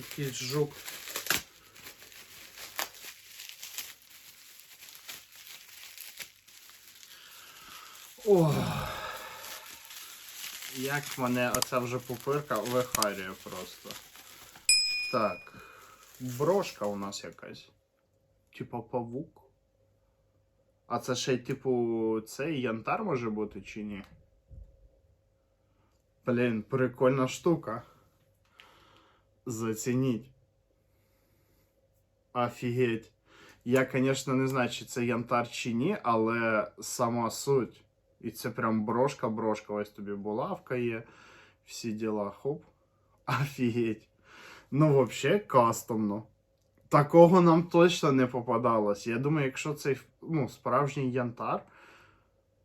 Якийсь жук. О, як мене оця вже пупирка вихарює просто. Так. Брошка у нас якась. Типа павук. А це ще типу, цей янтар може бути чи ні? Блін, прикольна штука. Зацініть. Офігеть. Я, звісно, не знаю, чи це янтар чи ні, але сама суть. І це прям брошка-брошка. Ось тобі булавка є. Всі діла. Хоп. Офігеть. Ну, взагалі, кастомно. Такого нам точно не попадалось. Я думаю, якщо це ну, справжній янтар,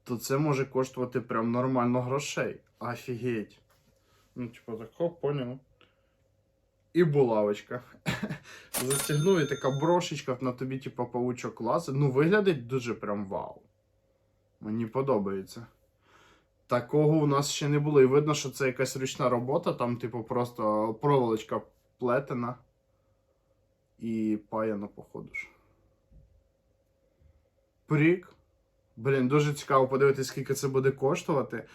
то це може коштувати прям нормально грошей. Офігеть. Ну, типу, так, хоп, поняв. І булавочка. Застягнув і така брошечка на тобі, типу, паучок лазить. Ну, виглядить дуже прям вау. Мені подобається. Такого у нас ще не було. І видно, що це якась ручна робота, там, типу, просто проволочка плетена і паяна, походу ж. Прик. Блін, дуже цікаво подивитися, скільки це буде коштувати.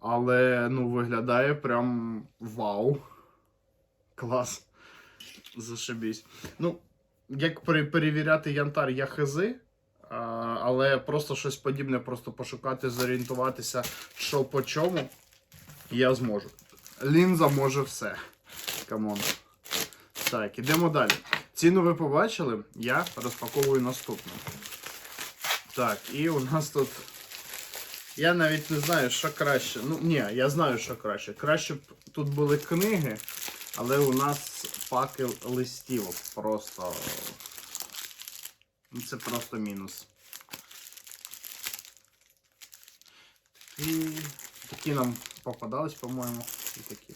Але ну, виглядає прям вау. Клас. Зашибісь. Ну, як перевіряти янтар, я хизи. Але просто щось подібне, просто пошукати, зорієнтуватися, що по чому, я зможу. Лінза може все. Камон. Так, ідемо далі. Ціну ви побачили, я розпаковую наступну. Так, і у нас тут. Я навіть не знаю, що краще. Ну, ні, я знаю, що краще. Краще б тут були книги, але у нас паки листівок просто. Ну, Це просто мінус. І такі нам попадались, по-моєму. І такі.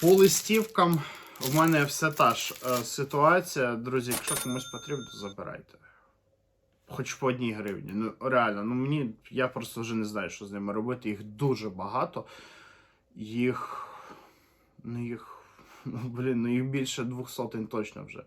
По листівкам у мене все та ж е, ситуація. Друзі, якщо комусь потрібно, забирайте. Хоч по одній гривні. Ну, реально, ну мені я просто вже не знаю, що з ними робити. Їх дуже багато. Їх. Ну, їх. Ну, блін, ну їх більше двох сотень точно вже.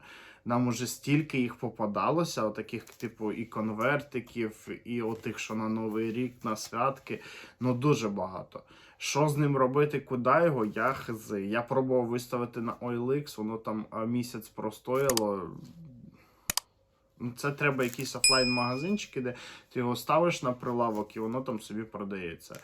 Нам уже стільки їх попадалося, отаких, типу, і конвертиків, і отих, що на Новий рік, на святки. Ну, дуже багато. Що з ним робити, куди його, я хзи. Я пробував виставити на OLX, воно там місяць простояло. Ну, Це треба якісь офлайн-магазинчики, де ти його ставиш на прилавок і воно там собі продається.